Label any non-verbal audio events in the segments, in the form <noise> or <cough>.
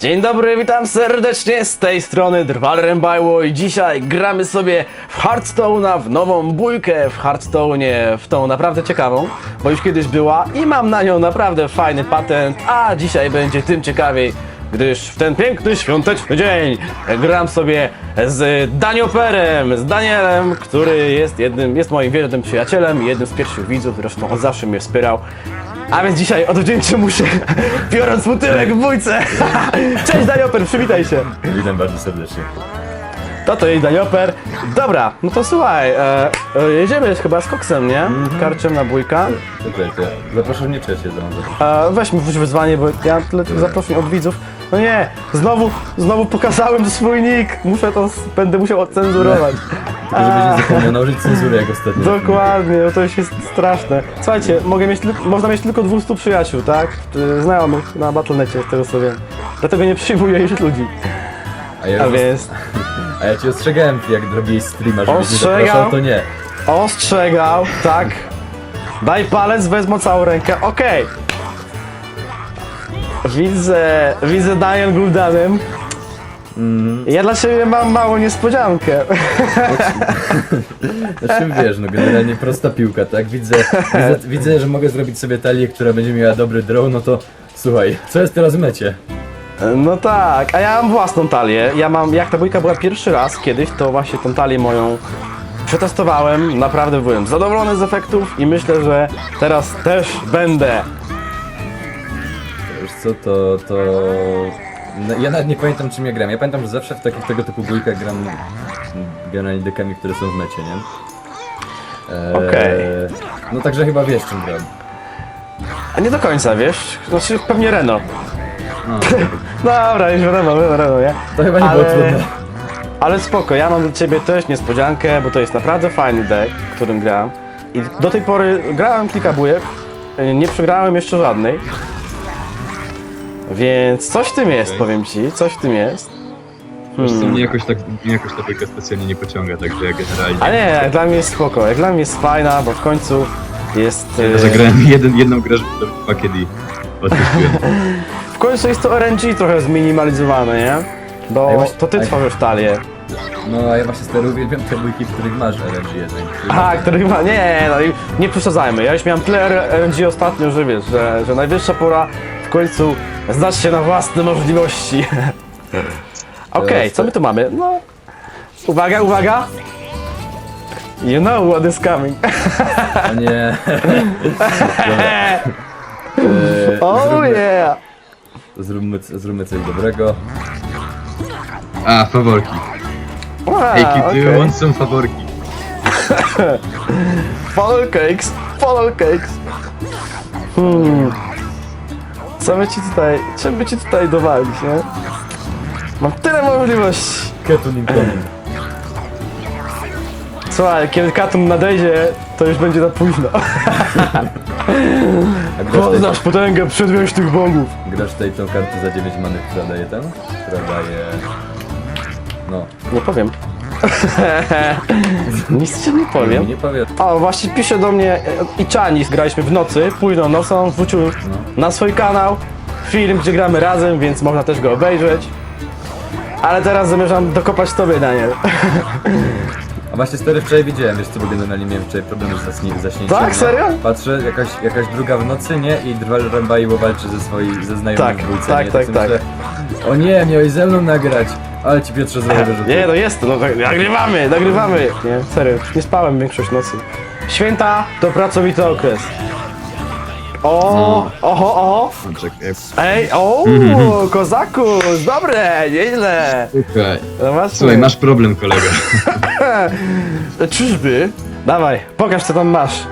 Dzień dobry, witam serdecznie z tej strony Drwal Rębajło i dzisiaj gramy sobie w Hearthstone'a, w nową bójkę w Hearthstone'ie, w tą naprawdę ciekawą, bo już kiedyś była i mam na nią naprawdę fajny patent, a dzisiaj będzie tym ciekawiej, gdyż w ten piękny świąteczny dzień gram sobie z Danioperem, z Danielem, który jest jednym, jest moim wiernym przyjacielem i jednym z pierwszych widzów, zresztą on zawsze mnie wspierał. A więc dzisiaj odwdzięczę mu się, biorąc mu tyłek w bójce. <laughs> Cześć Danioper, przywitaj się. Witam bardzo serdecznie. To to jej Danioper. Dobra, no to słuchaj, e, e, jedziemy chyba z koksem, nie? Karczem na bójka. Okej, to zapraszam mnie trzecie zdążę. E, weźmy wrzuć wyzwanie, bo ja tyle tych zaproszeń od widzów. No nie, znowu, znowu pokazałem swój nick. Muszę to, będę musiał odcenzurować. <laughs> Tylko żebyś nie zapomniał nałożyć cenzurę jak ostatnio. Dokładnie, no to już jest straszne. Słuchajcie, mogę mieć, można mieć tylko 200 przyjaciół, tak? Y, Znajomych na Battle.necie, z tego co wiem. Dlatego nie przyjmuję już ludzi. A ja, A już- więc <laughs> <laughs> a ja ci ostrzegałem jak drogiej streama, żebyś nie Ostrzegał? zapraszał, to nie. ostrzegał, tak? Daj palec, wezmę całą rękę, okej. Widzę, widzę Daniel Guldanem. Ja dla ciebie mam małą niespodziankę. <laughs> Znaczy wiesz, no generalnie prosta piłka, tak? Widzę, widzę, widzę, że mogę zrobić sobie talię, która będzie miała dobry draw, no to słuchaj, co jest teraz w mecie? No tak, a ja mam własną talię. Ja mam, jak ta bójka była pierwszy raz kiedyś, to właśnie tą talię moją przetestowałem. Naprawdę byłem zadowolony z efektów i myślę, że teraz też będę. Wiesz co, to, to... No, ja nawet nie pamiętam czym ja gram. Ja pamiętam, że zawsze w takich tego typu bójkach gram generalnie dekami, które są w mecie, nie? Eee, Okej. No także chyba wiesz czym gram. A nie do końca, wiesz? Znaczy pewnie Renault. No, Dobra, już wiadomo, Renault, nie? to chyba nie Ale- było trudne. Ale spoko, ja mam dla ciebie też niespodziankę, bo to jest naprawdę fajny deck, którym gram. I do tej pory grałem kilka bójek, y, nie przegrałem jeszcze żadnej. Więc coś w tym jest, powiem ci, coś w tym jest. Wiesz co, mnie jakoś tak, mnie jakoś ta bajka specjalnie nie pociąga, także ja generalnie... A nie, jak dla mnie jest spoko, jak dla mnie jest fajna, bo w końcu jest... Ja y, zagrałem jeden, jedną grę, żeby to dwa kiedy <laughs> odpuściłem. W końcu jest to RNG trochę zminimalizowane, nie? Bo właśnie- to ty tworzysz talię. No a ja właśnie stary uwielbiam te bójki, w których masz RNG jeden. A, który chyba, nie, no i nie przesadzajmy. Ja już miałem tyle RNG ostatnio, że wiesz, że, że najwyższa pora w końcu znać się na własne możliwości. <laughs> Okej, co my tu mamy? No, uwaga, uwaga. You know what is coming. Nie. <laughs> Dobra. Eee, Oh zróbmy, yeah. Zróbmy, zróbmy coś dobrego. A, faworki. Wow, Ej, do you okay. want some faworki? <laughs> Funnel cakes, funnel cakes. Hmm. Co by ci tutaj, czym by ci tutaj dowalić, nie? Mam tyle możliwości. Ketun incoming. <laughs> Słuchaj, kiedy Katum nadejdzie, to już będzie za późno. <laughs> A grasz tej, Poznasz potęgę przedwięźnych bogów. grasz tej tą kartę za 9 many, która daje ten? Która daje... No. Nie powiem. <laughs> Nic ci nie powiem. Nie powiem. O, właśnie pisze do mnie e, i Czanis, graliśmy w nocy, późną nocą, wrzucił na swój kanał film, gdzie gramy razem, więc można też go obejrzeć. Ale teraz zamierzam dokopać tobie, Daniel. <laughs> A właśnie stary wczoraj widziałem, wiesz co, bo generalnie miałem wczoraj problemy z zaśnie- zaśnięciem. Tak? nie? Serio? Patrzę, jakaś, jakaś druga w nocy, nie? I Drwal Rambaiło walczy ze swoimi, ze znajomymi Tak, w dwójce, tak, nie? tak, sobie tak. Myślę, o nie, miałeś ze mną nagrać. Ale ci Piotrze zrobię wyrzuty. Nie, no jest, no tak, nagrywamy, nagrywamy. Nie, serio, nie spałem większość nocy. Święta to pracowity okres. O, oho, oho. Czekaj, Ej, o, <laughs> kozaku, dobre, nieźle. słuchaj. No. Słuchaj, masz problem, kolega. <laughs> Czyżby? Dawaj, pokaż co tam masz.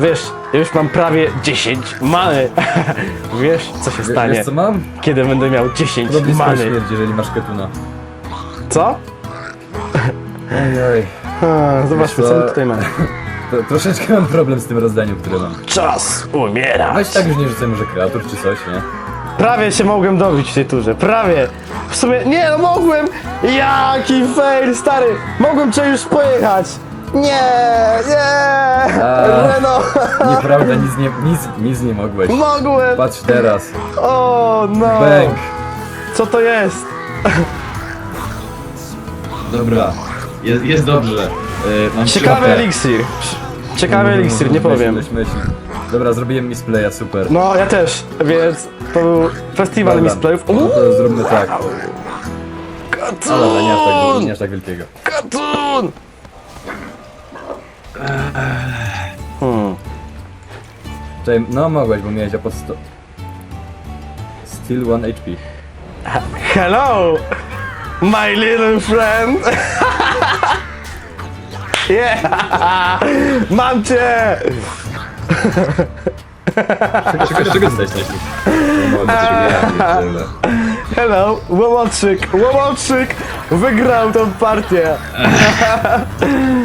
Wiesz, ja już mam prawie 10 many. <laughs> Wiesz, co się stanie, Wiesz co mam? kiedy będę miał 10 To blisko many. śmierć, jeżeli masz Ketuna. Co? Ojoj. A, zobaczmy, Wiesz co co? my tutaj mamy. To, troszeczkę mam problem z tym rozdaniem, które mam. Czas umierać. Weź tak już nie rzucaj może kreatur czy coś, nie? Prawie się mogłem dobić w tej turze, prawie. W sumie, nie no mogłem! Jaki fail, stary! Mogłem cię już pojechać! Nie, nie! A. Reno! Nieprawda, nic nie, nic, nic nie mogłeś. Mogłem! Patrz teraz. O, no! Bęk. Co to jest? Dobra, jest, jest dobrze. E, mam Ciekawy eliksir. Ciekawy eliksir, nie Myśl, powiem. myśl, myśl. Dobra, zrobiłem misplaya, super. No, ja też, więc to był festiwal Dobra, misplayów. No to zróbmy tak. Katun! Ale, nie aż tak, nie aż tak wielkiego. Katun! Hmm. Czekaj, no mogłeś, bo miałeś aposto... Still 1 HP. Hello, my little friend. Yeah, <laughs> mam cię. Czego, czego jesteś taki? Hello, Łomotrzyk, Łomotrzyk wygrał tą partię,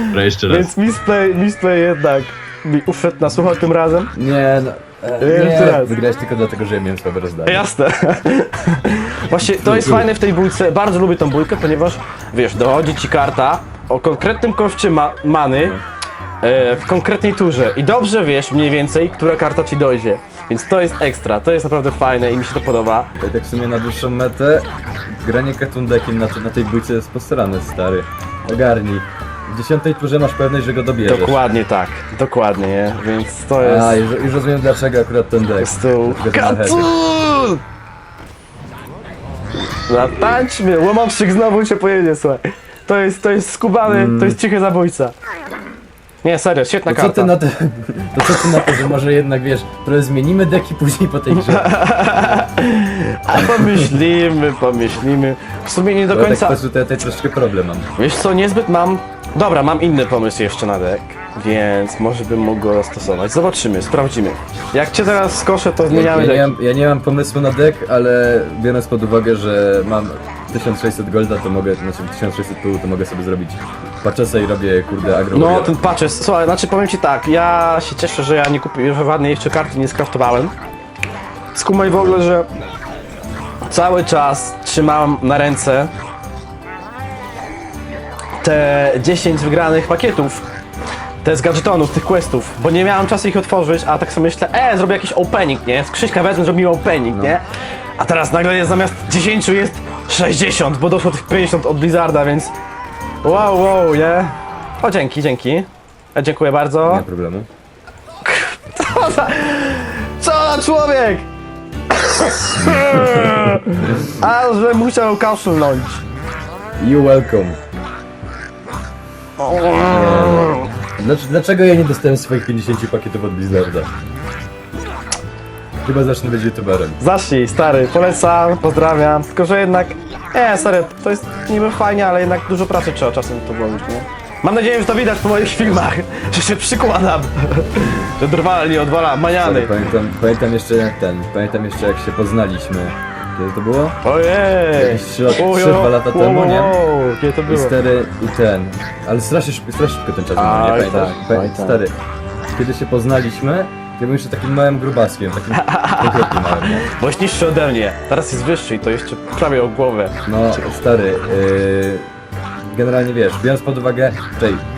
Dobra, jeszcze raz. więc misplay, misplay jednak mi uszedł na sucho tym razem. Nie, no... e, Jeszcze Nie, raz. wygrałeś tylko dlatego, że ja miałem słabe rozdanie. Jasne. Właśnie to jest fajne w tej bójce, bardzo lubię tą bójkę, ponieważ wiesz, dochodzi ci karta o konkretnym koszcie ma many e, w konkretnej turze i dobrze wiesz mniej więcej, która karta ci dojdzie. Więc to jest ekstra, to jest naprawdę fajne i mi się to podoba. Ja tak w sumie na dłuższą metę granie katundekiem na, na tej bójce jest postarane, stary. Ogarnij. W dziesiątej turze masz pewność, że go dobierzesz. Dokładnie tak, dokładnie, nie? Więc to jest... A, już, już rozumiem dlaczego akurat ten deck. hecie. Katun! Zatańczmy! Łomowszyk znowu się pojedzie, słuchaj. To jest, to jest skubany, to jest cichy zabójca. Nie, serio, świetna To co karta. ty na to, to co ty na to, że może jednak wiesz, trochę zmienimy deki później po tej grze. <laughs> A pomyślimy, pomyślimy. W sumie nie do Bo ja tak końca. patrzę, to ja tutaj troszeczkę problem mam. Wiesz co, niezbyt mam. Dobra, mam inny pomysł jeszcze na deck, więc może bym mógł go zastosować. Zobaczymy, sprawdzimy. Jak cię teraz skoszę, to Ja, zmieniamy ja, nie deck. mam, ja nie mam pomysłu na deck, ale biorąc pod uwagę, że mam 1600 golda, to mogę, znaczy 1600 pół, to mogę sobie zrobić paczesa i robię kurde agro No, ten patches, słuchaj, znaczy powiem ci tak, ja się cieszę, że ja nie kupiłem, że ładnej jeszcze karty nie skraftowałem. Skumaj w ogóle, że cały czas trzymałem na ręce te 10 wygranych pakietów, te z gadżetonów, tych questów, bo nie miałem czasu ich otworzyć, a tak sobie myślę, e, zrobię jakiś opening, nie? Z Krzyśka wezmę, zrobimy opening, nie? A teraz nagle jest zamiast 10 jest 60, bo doszło tych 50 od Blizzarda, więc wow, wow, nie? O, dzięki, dzięki. E, Dziękuję bardzo. Nie ma problemu. Co za, co za człowiek! A, że musiał kaszlnąć. You welcome. Dlaczego, dlaczego ja nie dostałem swoich 50 pakietów od Blizzarda? Chyba zacznę być youtuberem. Zacznij, stary, polecam, pozdrawiam. Tylko, że jednak, nie, serio, to jest niby fajnie, ale jednak dużo pracy trzeba czasem to włożyć, nie? Mam nadzieję, że to widać po moich filmach, <laughs> że się przykładam, <laughs> że drwal nie odwala maniany. Pamiętam, pamiętam jeszcze jak ten, pamiętam jeszcze jak się poznaliśmy. Kiedy to było? Ojej! Jakieś trzy lat- Ojo, trzy, dwa lata wow, temu, nie? wow, Kiedy to I było? stary, i ten. Ale strasznie, szybko- strasznie szybko ten czas minął, nie Oj, pamiętasz? tak, Pa- tak. Stary, kiedy się poznaliśmy, ja byłem jeszcze takim małym grubaskiem, takim konkretnie małym, nie? Boś niższy ode mnie, teraz jest wyższy i to jeszcze prawie o głowę. No, stary, yy, generalnie wiesz, biorąc pod uwagę,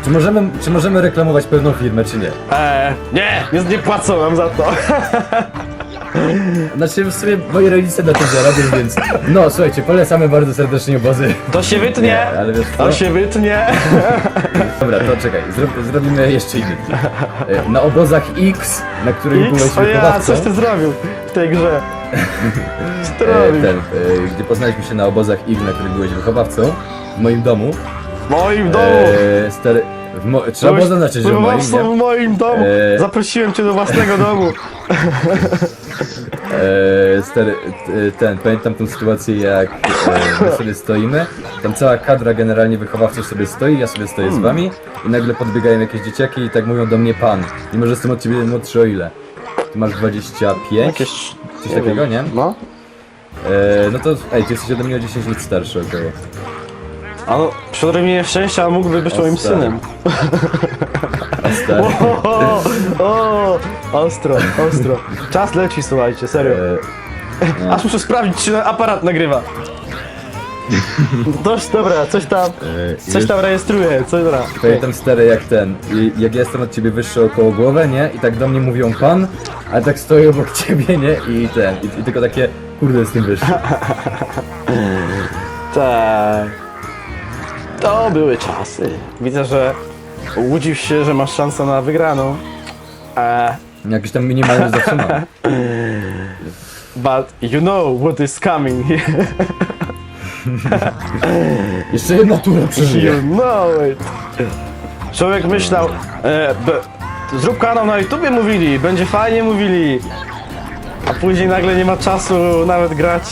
czy możemy, czy możemy reklamować pewną firmę, czy nie? Eee, nie, nie, nie płacą nam za to. <laughs> <laughs> Znaczy, w sumie moi rodzice na tym zarobią, więc no, słuchajcie, polecamy bardzo serdecznie obozy. To się wytnie, Nie, ale wiesz co? to się wytnie. <laughs> Dobra, to czekaj, zrób, zrobimy jeszcze inny. E, Na obozach X, na których byłeś X, o ja, wychowawcą, coś ty zrobił w tej grze. <laughs> Co ty e, robisz? ten, e, gdzie poznaliśmy się na obozach X, na których byłeś wychowawcą, w moim domu. W moim domu. E, stary, w mo- trzeba było zaznaczyć, że w moim, w nie? moim domu. Eee. Zaprosiłem cię do własnego domu. <laughs> E, stary, t- ten, pamiętam tą sytuację jak e, my sobie stoimy, tam cała kadra generalnie wychowawców sobie stoi, ja sobie stoję Hmm. z wami i nagle podbiegają jakieś dzieciaki i tak mówią do mnie pan, mimo że jestem od ciebie młodszy o ile? Ty masz 25? Jakieś... Coś takiego, nie? No. E, no to, ej, ty jesteś ode mnie o 10 lat starszy około. A no, przy odrobinie szczęścia mógłby być moim synem. Stary, <laughs> O, o, ostro, ostro. Czas leci, słuchajcie, serio. e, Aż muszę sprawdzić, czy aparat nagrywa. <laughs> Dość, dobra, coś tam, e, coś tam rejestruje, coś dobra. Pamiętam stary jak ten, i- jak ja jestem od ciebie wyższy około głowę, nie? I tak do mnie mówią pan, a tak stoję obok ciebie, nie? I ten, i, i tylko takie, kurde jestem wyższy. <laughs> Tak. To były czasy. Widzę, że łudzisz się, że masz szansę na wygraną. E, Jakiś tam minimalny <laughs> zatrzymam. but you know what is coming. <laughs> Jeszcze jedna tura przeżyje. you know it. Człowiek myślał, e, be, zrób kanał na YouTubie mówili, będzie fajnie mówili. A później nagle nie ma czasu nawet grać.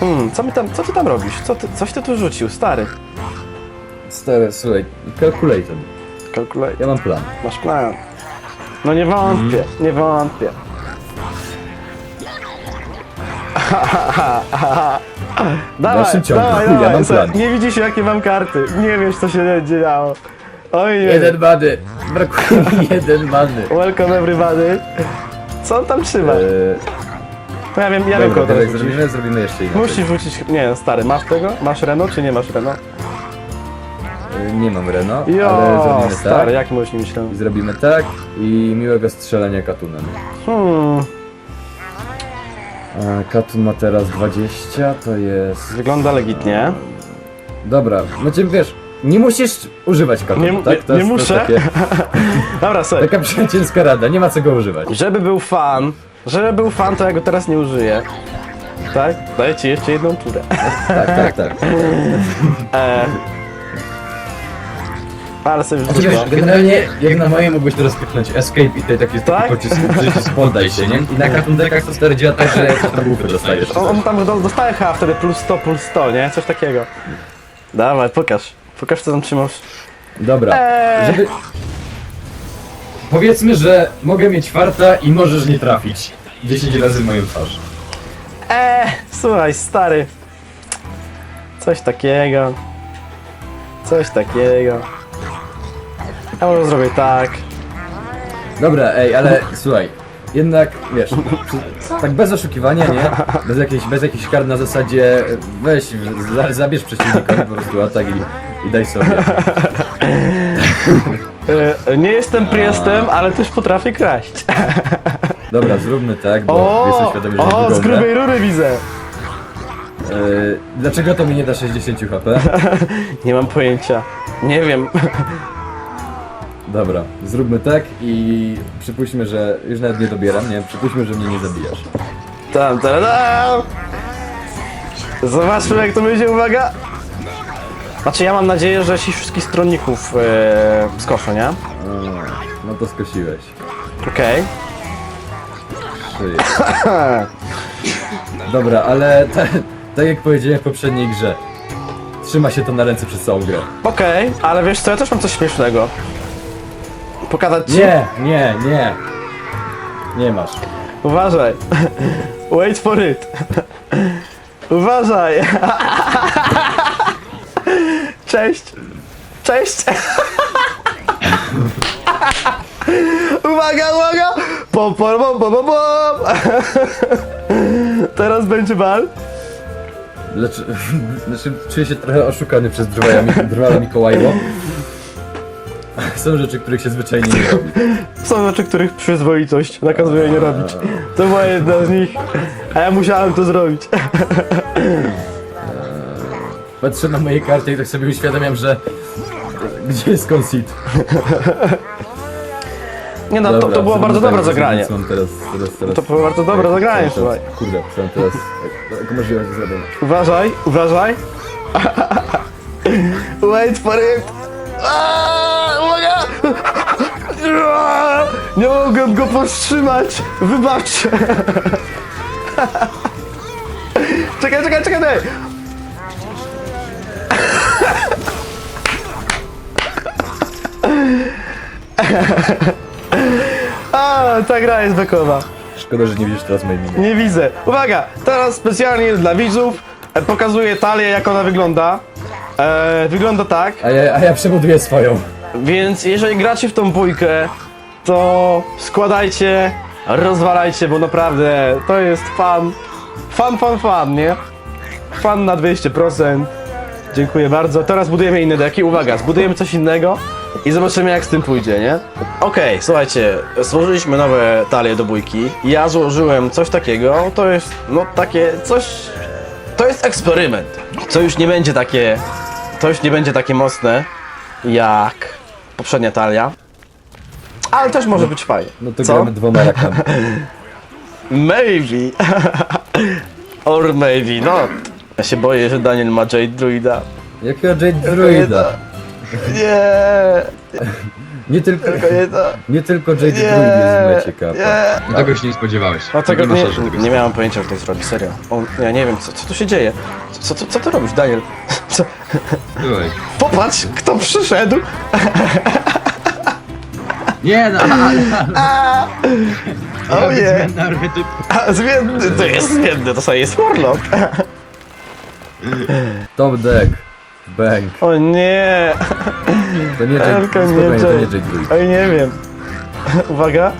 Hmm, co, my tam, co ty tam robisz? Co ty, coś ty tu rzucił, stary? Stary, słuchaj, calculator. Ja mam plan. Masz plan. No nie wątpię, nie wątpię. <laughs> dawaj, dalszym ciągu, dawaj, ja dawaj, mam słuchaj, plan. Nie widzisz jakie mam karty. Nie wiesz co się będzie działo. Oj. Jeden bady. Brakuje mi <laughs> jeden bady. Welcome everybody. Co on tam trzyma? Eee, No ja wiem, ja wiem dobra, kogo jak zrobimy, zrobimy jeszcze inaczej. Musisz wrócić. Nie, stary, masz tego? Masz Renault czy nie masz Renault? Nie mam Reno, ale Jo, zrobimy stary, tak. jak możesz nie myśleć? I zrobimy tak i miłego strzelania katunem. Hmm, katun ma teraz 20, to jest... wygląda legitnie. Dobra, znaczy wiesz, nie musisz używać katunu, Nie- tak? nie- muszę. To jest <laughs> Dobra, takie, słuchaj. taka przyjacielska rada, nie ma co go używać. Żeby był fan, żeby był fan, to ja go teraz nie użyję. Tak? Daję ci jeszcze jedną turę. Tak, tak, tak. <laughs> E... Ale sobie Znaczy, wrzucę. wiesz, generalnie jak na moje mogłeś teraz kliknąć escape i tutaj taki Tak? taki pocisk, przycisk poddaj się, nie? I na katun dekach to stary działa tak, że jakieś tam bufy dostajesz. On, on tam do- dostaje chyba wtedy plus 100, plus 100, nie? Coś takiego. Dawaj, pokaż. Pokaż co tam trzymasz. Dobra, Eee. żeby... Powiedzmy, że mogę mieć farta i możesz nie trafić. 10 razy w moją twarz. Eee, słuchaj, stary. Coś takiego. Coś takiego. Ja może zrobię tak. Dobra, ej, ale słuchaj, jednak, wiesz, przy- tak bez oszukiwania, nie? Bez jakiejś, bez jakichś kart na zasadzie, weź, za, zabierz przeciwnika po prostu atak i, i daj sobie. E, nie jestem priestem, ale też potrafię kraść. Dobra, zróbmy tak, bo O, jestem świadomy, że o, z grubej rury widzę. Yy, dlaczego to mi nie da 60 HP? <laughs> Nie mam pojęcia. Nie wiem. Dobra, zróbmy tak i przypuśćmy, że już nawet nie dobieram, nie? Przypuśćmy, że mnie nie zabijasz. Tam, tam, tam. Zobaczmy jak to będzie, uwaga. Znaczy ja mam nadzieję, że ci wszystkich stronników e, skoszę, nie? No to skosiłeś. Okej. Szyję. Dobra, ale ta, tak jak powiedziałem w poprzedniej grze, trzyma się to na ręce przez całą grę. Okej, ale wiesz co, ja też mam coś śmiesznego. Pokazać ci? Nie, nie, nie. Nie masz. Uważaj. Wait for it. Uważaj. Cześć. Cześć. Uwaga, uwaga. Pom, pom, pom, pom, pom, pom. Teraz będzie bal. Lecz, <laughs> znaczy, czuję się trochę oszukany przez drwala, drwala Mikołajło. <laughs> Są rzeczy, których się zwyczajnie nie robi. <laughs> Są rzeczy, których przyzwoitość nakazuje nie robić. To była jedna z nich. A ja musiałem to zrobić. <laughs> Patrzę na moje karty i tak sobie uświadamiam, że... Gdzie jest conceit? Nie no, to, to było bardzo dobre zagranie. Mam teraz, teraz, teraz, To było bardzo dobre zagranie, teraz- słuchaj. Kurde, chciałem teraz... Jaką możliwość zrobię? Uważaj, uważaj. Wait for it. Aaaa, Nie mogłem go powstrzymać. Wybacz. Czekaj, czekaj, czekaj. daj. A, ta gra jest bekowa. Szkoda, że nie widzisz teraz mojej miny. Nie widzę. Uwaga, teraz specjalnie dla widzów e, pokazuję talię, jak ona wygląda. E, wygląda tak, A ja, a ja przebuduję swoją. Więc jeżeli gracie w tą bójkę, to składajcie, rozwalajcie, bo naprawdę to jest fan. Fan, fan, fan, nie? Fan na 200%. Dziękuję bardzo. Teraz budujemy inne deki. Uwaga, zbudujemy coś innego i zobaczymy jak z tym pójdzie, nie? Okej, słuchajcie, złożyliśmy nowe talie do bójki. Ja złożyłem coś takiego, to jest no takie coś to jest eksperyment. Co już nie będzie takie, to już nie będzie takie mocne jak poprzednia talia. Ale też może być fajnie. No to Co? gramy dwoma rakami. <laughs> Maybe. <laughs> Or maybe not. Ja się boję, że Daniel ma Jade Druida. Jakiego Jade Druida? Nie, <laughs> Nie tylko, tylko nie to. nie tylko Jade Nie, Druid jest w mecie kapa. nie. Tego się nie spodziewałeś. Dlatego nie, ma nie, że tego nie miałem pojęcia, że to zrobi, serio. On, ja nie wiem, co, co tu się dzieje. Co, co, co ty robisz, Daniel? <laughs> Co? Popatrz, kto przyszedł. Nie, no, ale... O nie. Narwy typ. A, zmienny, to jest zmienny, to sobie jest Warlock. Top deck. O nie. To nie Elka, nie spokojnie, to nie. Jade Druid. Oj, nie wiem. Uwaga.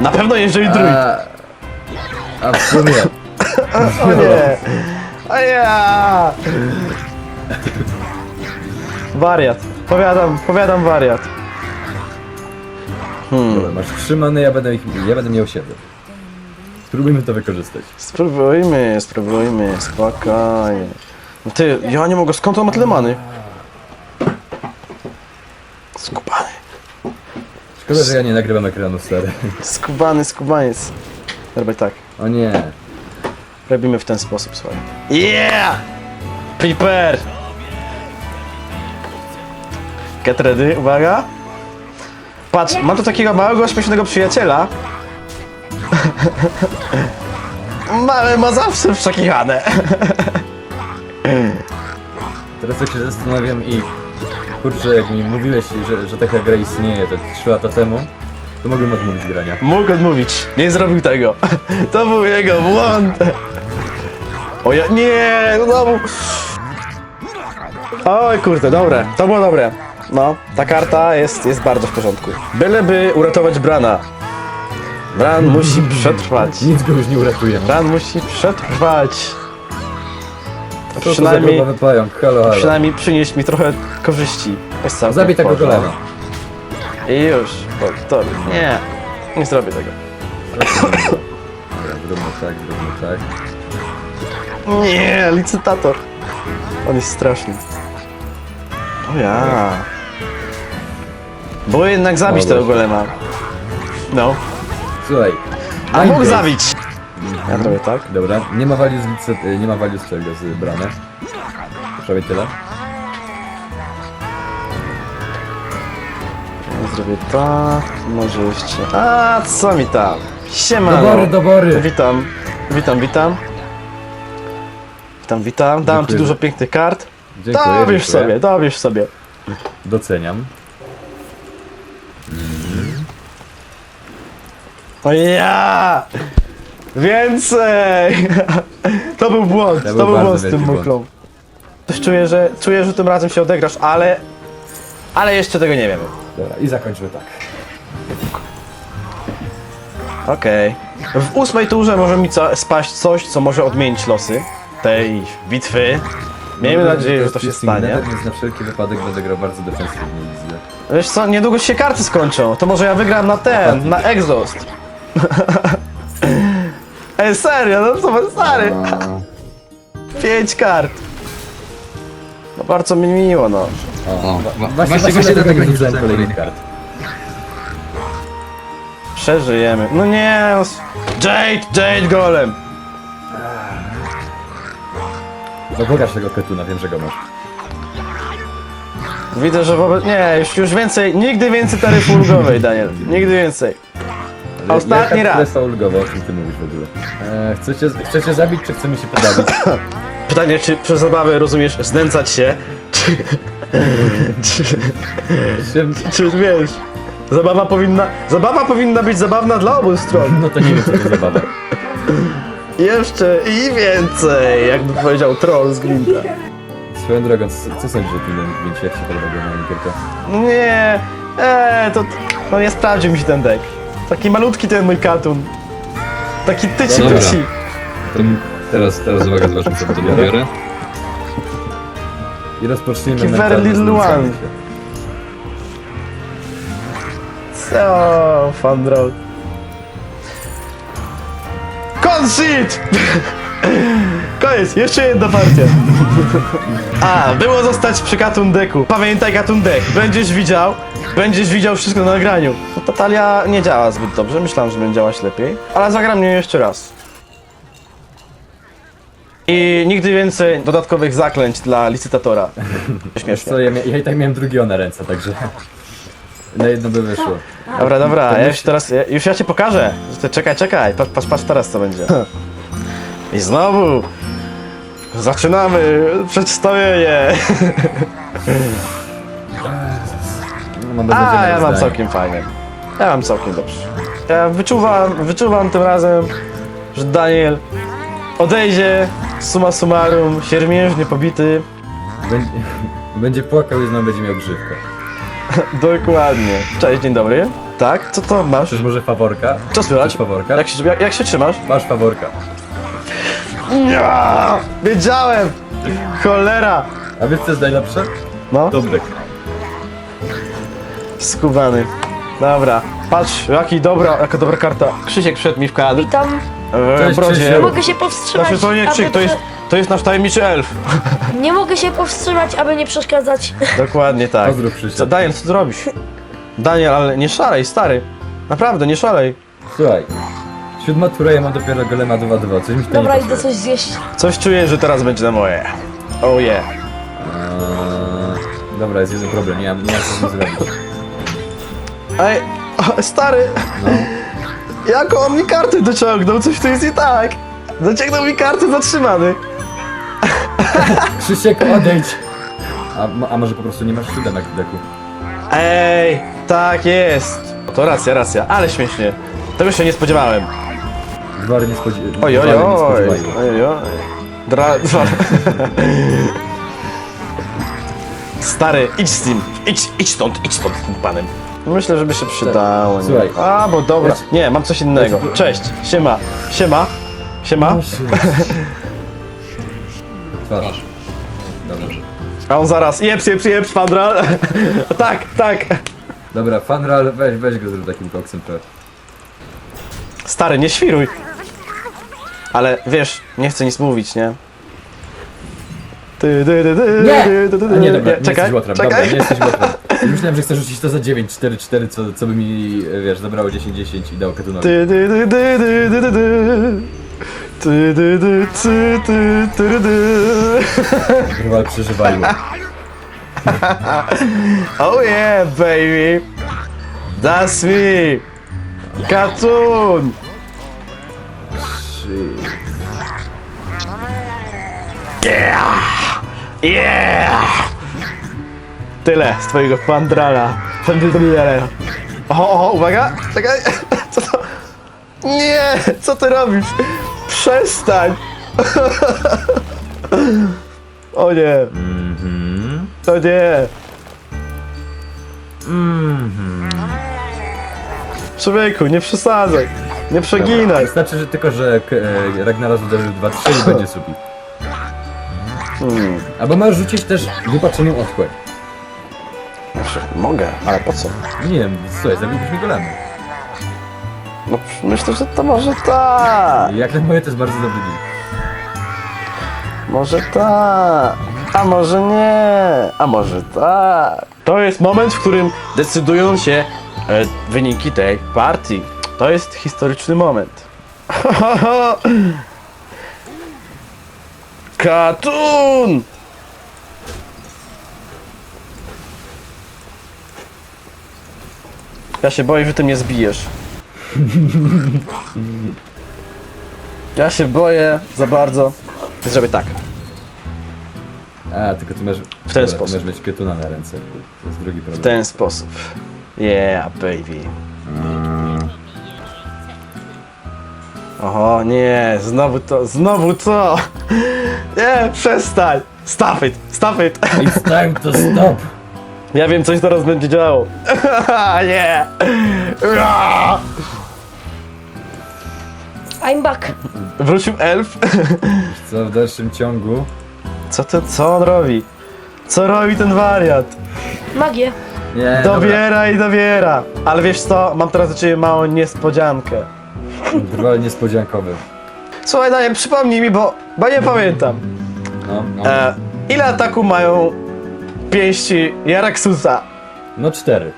Na pewno jeżeli druid. A, a w sumie... <laughs> O nie. O ja. Wariat. Powiadam, powiadam wariat. Dobra, masz trzy many, ja będę, ich, ja będę miał siedem. Spróbujmy to wykorzystać. Spróbujmy, spróbujmy, spokojnie. No Ty, ja nie mogę, skąd on ma tyle many? Skubany, Szkoda, że ja nie nagrywam ekranu, stary. skubany, skubaniec. Robię tak, O nie. robimy w ten sposób, słuchaj. Yeah! Prepare! Get ready, uwaga. Patrz, mam tu takiego małego, śmiesznego przyjaciela. <laughs> Mamy ma zawsze przekichane. Teraz tak się zastanawiam i... Kurczę, jak mi mówiłeś, że, że taka gra istnieje te 3 lata temu, to mogłem odmówić grania. Mógł odmówić. Nie zrobił tego. <laughs> To był jego błąd. O ja... Nie, no znowu. Oj kurde, dobre. To było dobre. No, ta karta jest, jest bardzo w porządku. Byleby uratować Brana. Bran musi <laughs> przetrwać. Nic go już nie uratuje. Bran musi przetrwać. Co to za Przynajmniej, grubowy pająk? Halo, halo. przynajmniej przynieść mi trochę korzyści. Jest całkiem Zabij tego golema. I już. Bo to... Nie. Nie zrobię tego. Dobra, zróbmy tak, zróbmy tak. Nie, licytator. On jest straszny. O ja. Było jednak zabić Mogłeś. tego golema. No. Słuchaj. A mógł zabić. Ja robię tak. Dobra, nie ma value z, y, nie ma value z czego, z bramy. Prawie tyle. Ja zrobię tak. Może jeszcze. A co mi tam? Siema. Dobory, dobory! Witam. Witam, witam. Witam, witam. Dałem ci Dziękuję. dużo pięknych kart. Dziękuję, Dobierz dziękuję. sobie, dobierz sobie. Doceniam. O ja! Więcej! <laughs> To był błąd, to, był bardzo błąd z tym wielki muklą. Coś czuję, że czuję, że tym razem się odegrasz, ale... Ale jeszcze tego nie wiemy. Dobra, i zakończmy tak. Okej. W ósmej turze może mi co, spaść coś, co może odmienić losy tej bitwy. Miejmy nadzieję, że to się stanie. Więc na wszelki wypadek będę grał bardzo defensywnie. Wiesz co, niedługo się karty skończą. To może ja wygram na ten, na exhaust. <laughs> Ej, serio, no to stary. Pięć kart. No bardzo mi miło, no. O, wa- Właśnie, właśnie, właśnie dlatego nie rzucałem kolejnych kart. Przeżyjemy. No nie, no. s- Jade, Jade Golem. No pokaż tego Ketuna, wiem, że go masz. Widzę, że wobec... Nie, już, już więcej, nigdy więcej taryfy ulgowej, Daniel. Nigdy więcej. Ale Ostatni jaka raz. Kresa ulgowa, o czym ty mówisz w ogóle? E, chcecie, chcecie zabić, czy chcemy się pobawić? <coughs> Pytanie, czy przez zabawę rozumiesz znęcać się, czy, czy, Czym- czy wiesz, zabawa powinna, zabawa powinna być zabawna dla obu stron. No to nie wiem, co to zabawa. Jeszcze i więcej, jakby powiedział troll z Glinta. Swoją drogą, co, co sądzisz o tym więcej, jak się podoba na? Nie, eee, to, no nie sprawdził mi się ten deck. Taki malutki ten mój katun. Taki tyci Dobra. tyci. To teraz, teraz uwaga, zobaczmy co to biorę. I rozpoczniemy Taki mentalne very little znęcanie one. się. So, fun road. Conceit! <laughs> Koniec, jeszcze jedna partia. A, było zostać przy Katundeku. Pamiętaj Katundek, będziesz widział, będziesz widział wszystko na nagraniu. No, Ta talia nie działa zbyt dobrze, myślałem, że będzie działać lepiej, ale zagram mnie jeszcze raz. I nigdy więcej dodatkowych zaklęć dla licytatora. <laughs> Śmiesznie. Co, ja, mia- ja i tak miałem drugiego na ręce, także... Na jedno by wyszło. Dobra, dobra, ja już teraz, ja, już ja ci pokażę. Ty Czekaj, czekaj, patrz, patrz, patrz teraz co będzie. <laughs> I znowu zaczynamy przedstawienie. No, A, ja mam całkiem fajnie. Ja mam całkiem dobrze. Ja wyczuwam, wyczuwam tym razem, że Daniel odejdzie summa summarum, siermiężnie pobity. Będzie, <laughs> będzie płakał i znowu będzie miał grzywkę. <laughs> Dokładnie. Cześć, dzień dobry. Tak, co to masz? Czyż może faworka? Co słychać? Faworka? Jak się, jak, jak się trzymasz? Masz faworka. Ja, wiedziałem! Cholera! A wiesz co jest najlepsze? No, Dobry. skubany. Dobra, patrz, jaki dobra, jaka dobra karta. Krzysiek wszedł mi w kadr. Witam. E, Cześć, brodzie. Krzysiu. Mogę się powstrzymać. Znaczy to nie aby krzyk, to jest, to jest nasz tajemniczy elf. Nie mogę się powstrzymać, aby nie przeszkadzać. Dokładnie tak. Pozdrów. Co, Daniel, co ty robisz? Daniel, ale nie szalej, stary. Naprawdę, nie szalej. Słuchaj. Siódma tura, ja mam dopiero golema 2-2, coś mi się Dobra, nie idę pasuje. coś zjeść. Coś czuję, że teraz będzie na moje. Oh yeah. Eee, dobra, jest jeden problem, nie mam, nie mam co z tym zrobić. Ej, stary, No. jak on mi karty dociągnął, coś tu jest nie tak. Dociągnął mi karty zatrzymany. Krzysiek, odejdź! A, mo- a może po prostu nie masz siódemek w deku? Ej, tak jest. To racja, racja, ale śmiesznie. Tego się nie spodziewałem. Gwary nie spodziewają. Oj, oj, oj. oj, oj. Dra, dra. <laughs> Stary, idź z tym. Idź, idź stąd, idź stąd z tym panem. Myślę, żeby się przydało. Nie? Słuchaj. A, bo dobra. Nie, mam coś innego. Cześć, siema, siema, siema. Twarz. Dobra. A on zaraz, jeps, jeps, jeps, Fandral. <laughs> tak, tak. Dobra, Fanral, weź, weź go zrób takim koksem trochę. Stary, nie świruj. Ale wiesz, nie chcę nic mówić, nie? Ty, ty, ty, ty, Nie! ty, ty, ty, A nie, dobra, nie czekaj, jesteś łotrem, czekaj. dobra, nie jesteś łotrem. Myślałem, że chcesz rzucić to za 9, 4, 4, co, co by mi, wiesz, zabrało 10, 10 i dało Ketunowi. Ty, ty, ty, ty, ty, ty, ty, ty. Ty, ty, ty, ty, ty, ty, ty. Rywal przeżywajło. Oh yeah, baby. That's me. Cartoon. Yeah. Yeah. Tyle z twojego pandrala. Pandrala. Oho, oho, uwaga. Czekaj. <laughs> Co to? Nie, co ty robisz? Przestań. <laughs> O nie. To nie. Człowieku, nie przesadzaj. Nie przeginaj. Wystarczy, że tylko, że k- e, Ragnaros uderzył 2-3 i będzie supi. Hmm. Albo masz rzucić też wypaczoną otchłań. Znaczy, Mogę, ale po co? Nie wiem, słuchaj, zabilibyśmy golemy. No myślę, że to może tak. Jak na moje to jest bardzo dobry deal. Może tak. A może nie. A może tak. To jest moment, w którym decydują się e, wyniki tej partii. To jest historyczny moment. <laughs> Katun! Ja się boję, że ty mnie zbijesz. Ja się boję za bardzo. Zrobię tak. A, tylko ty masz... W ten sposób. Masz mieć Ketuna na ręce. To jest drugi W problem. ten sposób. Yeah, baby. Oho, nie, znowu to, znowu to! Nie, przestań! Stop it, stop it! It's time to stop! Ja wiem, coś teraz będzie działo. <laughs> nie! Ua! I'm back. Wrócił elf. Co w dalszym ciągu? Co to, co on robi? Co robi ten wariat? Magię. Nie, dobra. Dobiera i dobiera. Ale wiesz co, mam teraz do ciebie małą niespodziankę. Drwal niespodziankowy. Słuchaj, Daniel, przypomnij mi, bo, bo nie pamiętam. No, no. E, ile ataku mają pięści Jaraksusa? no cztery.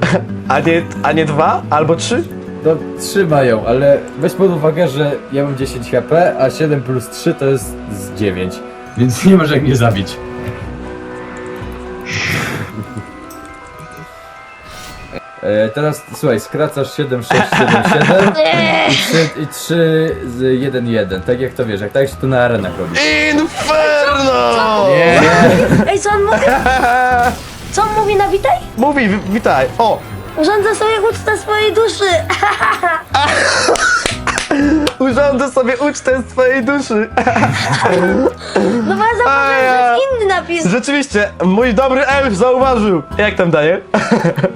<laughs> A nie, a nie dwa? Albo trzy? To trzymają, ale weź pod uwagę, że ja mam 10 HP, a 7 plus 3 to jest z 9. Więc nie może mnie zabić. E, teraz słuchaj, skracasz 7, 6, 7, 7 Nie. i 3, i 3 z 1, 1. Tak jak to wiesz, jak tak się to na arenach robi. Inferno! Nie, Ej, co on mówi? Co on mówi na witaj? Mówi, wi- witaj. O, Urządzę sobie ucztę swojej duszy. <laughs> urządzę sobie ucztę z twojej duszy. No bo ja zapomniałem, że jest inny napis. Rzeczywiście, mój dobry elf zauważył. Jak tam daje?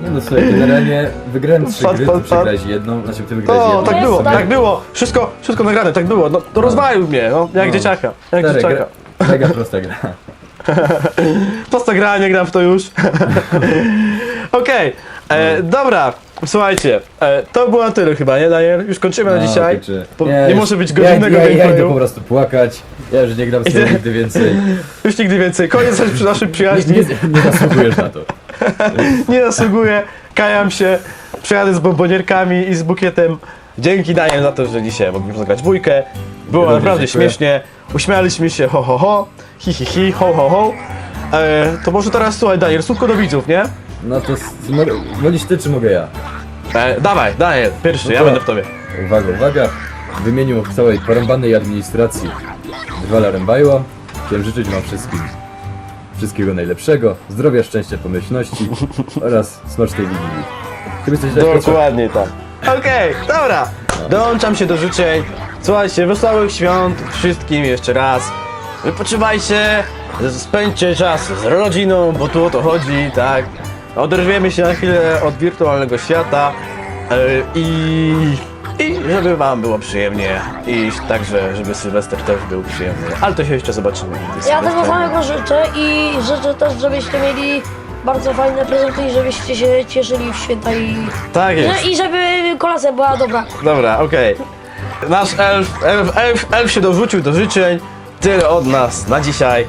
nie no słuchaj, generalnie wygrałem 3 Pat, gry, pat, ty pat. przegrałeś jedną, znaczy ty wygrałeś O, jedną. tak Jest, było, tak. tak było. Wszystko, wszystko nagrane, tak było. No, to rozwalił mnie, no, jak No. dzieciaka. Jak Stary, dzieciaka. gra, mega prosta gra. <laughs> Prosta gra, nie gram w to już. <laughs> Okej, e, dobra, słuchajcie, e, to było na tyle chyba, nie Daniel? Już kończymy na No, dzisiaj. kurczę. Po, nie już- może być ja, godzinnego ja, ja idę po prostu płakać. Ja już nie gram z Idę- <laughs> nigdy więcej. Już nigdy więcej. Koniec też przy naszej Nie, przyjaźni. nie, nie zasługujesz na to. <laughs> Nie zasługuję, kajam się. Przyjadę z bombonierkami i z bukietem. Dzięki Daniel za to, że dzisiaj mogliśmy zagrać bójkę. Było Również naprawdę dziękuję. śmiesznie. Uśmialiśmy się ho ho ho, hi hi hi, ho ho ho. E, to może teraz słuchaj Daniel, słówko do widzów, nie? No to s- mo- wolisz ty, czy mogę ja? E, dawaj, Daniel, pierwszy, No ja to- będę w tobie. Uwaga, uwaga. W imieniu całej porąbanej administracji Drwala Rembajła chciałem życzyć wam wszystkim wszystkiego najlepszego, zdrowia, szczęścia, pomyślności <laughs> oraz smacznej wigilii. Dać proszę? Dokładnie tak. Okej, dobra. Dołączam się do życzeń. Słuchajcie, wesołych świąt wszystkim jeszcze raz. Wypoczywajcie, spędźcie czas z rodziną, bo tu o to chodzi, tak. Oderwiemy się na chwilę od wirtualnego świata e, i, i żeby wam było przyjemnie i także, żeby Sylwester też był przyjemny. Ale to się jeszcze zobaczymy. Ja tego samego życzę i życzę też, żebyście mieli bardzo fajne prezenty i żebyście się cieszyli w święta i, Tak jest. i żeby kolacja była dobra. Dobra, okej. Nasz elf, elf, elf, elf się dorzucił do życzeń. Tyle od nas na dzisiaj.